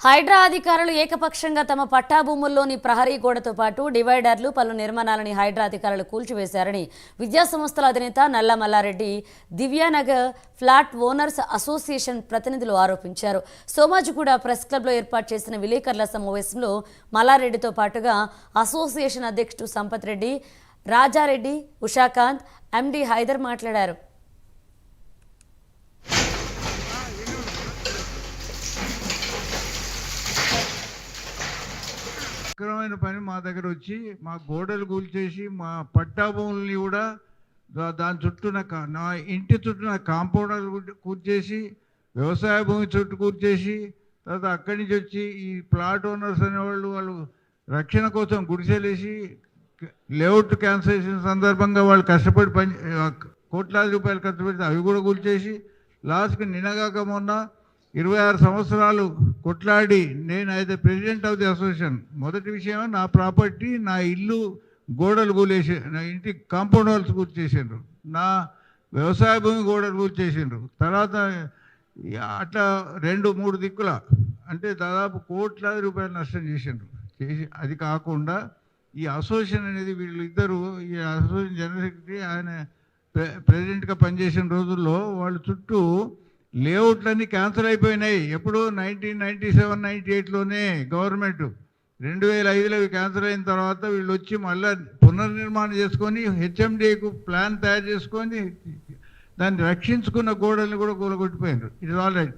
హైడ్రా అధికారులు ఏకపక్షంగా తమ పట్టా భూముల్లోని ప్రహరీ గోడతో పాటు డివైడర్లు పలు నిర్మాణాలని హైడ్రా అధికారులు కూల్చివేశారని విద్యాసంస్థల అధినేత నల్ల Mallareddy Divyanagar flat owners association ప్రతినిధులు ఆరోపించారు. సోమాజిగూడ ప్రెస్ క్లబ్లో ఏర్పాటు చేసిన విలేకరుల సమావేశంలో మల్లారెడ్డితో పాటుగా అసోసియేషన్ అధ్యక్షుడు సంపత్ రెడ్డి రాజారెడ్డి ఉషాకాంత్ ఎండి హైదర్ మాట్లాడారు. అక్రమమైన పని మా దగ్గర వచ్చి మా గోడలు కూల్చేసి మా పట్టా భూములని కూడా దాని చుట్టూన నా ఇంటి చుట్టూన కాంపౌండర్లు కూల్- వ్యవసాయ భూమి చుట్టూ కూర్చేసి తర్వాత అక్కడి నుంచి వచ్చి ఈ ప్లాట్ ఓనర్స్ అనేవాళ్ళు వాళ్ళు రక్షణ కోసం గుడిసెలేసి లేఅవుట్ క్యాన్సలేషన్ సందర్భంగా వాళ్ళు కష్టపడి పని కోట్లాది రూపాయలు ఖర్చు పెడితే అవి కూడా కూల్చేసి లాస్ట్కి నినగాక మొన్న ఇరవై ఆరు సంవత్సరాలు కొట్లాడి నేను అయితే ప్రెసిడెంట్ ఆఫ్ ది అసోసియేషన్ మొదటి విషయం నా ప్రాపర్టీ నా ఇల్లు గోడలు కూలేసే నా ఇంటి కాంపౌండ్ వాల్స్ కూర్చేసిండ్రు నా వ్యవసాయ భూమి గోడలు కూర్చేసిండ్రు తర్వాత అట్లా రెండు మూడు దిక్కుల. అంటే దాదాపు కోట్లాది రూపాయలు నష్టం చేసిండ్రు. చేసి అది కాకుండా ఈ అసోసియేషన్ అనేది వీళ్ళు ఇద్దరు ఈ అసోసియేషన్ జనరల్ సెక్రటరీ ఆయన ప్రె- ప్రెసిడెంట్గా పనిచేసిన రోజుల్లో వాళ్ళ చుట్టూ లేఅవుట్లన్నీ క్యాన్సిల్ అయిపోయినాయి. ఎప్పుడు నైన్టీన్ నైన్టీ సెవెన్ నైన్టీ ఎయిట్లోనే గవర్నమెంట్ రెండు వేల ఐదులో క్యాన్సిల్ అయిన తర్వాత వీళ్ళు వచ్చి మళ్ళీ పునర్నిర్మాణం చేసుకొని హెచ్ఎండికు ప్లాన్ తయారు చేసుకొని దాన్ని రక్షించుకున్న గోడల్ని కూడా కూలగొట్టిపోయినారు. It all right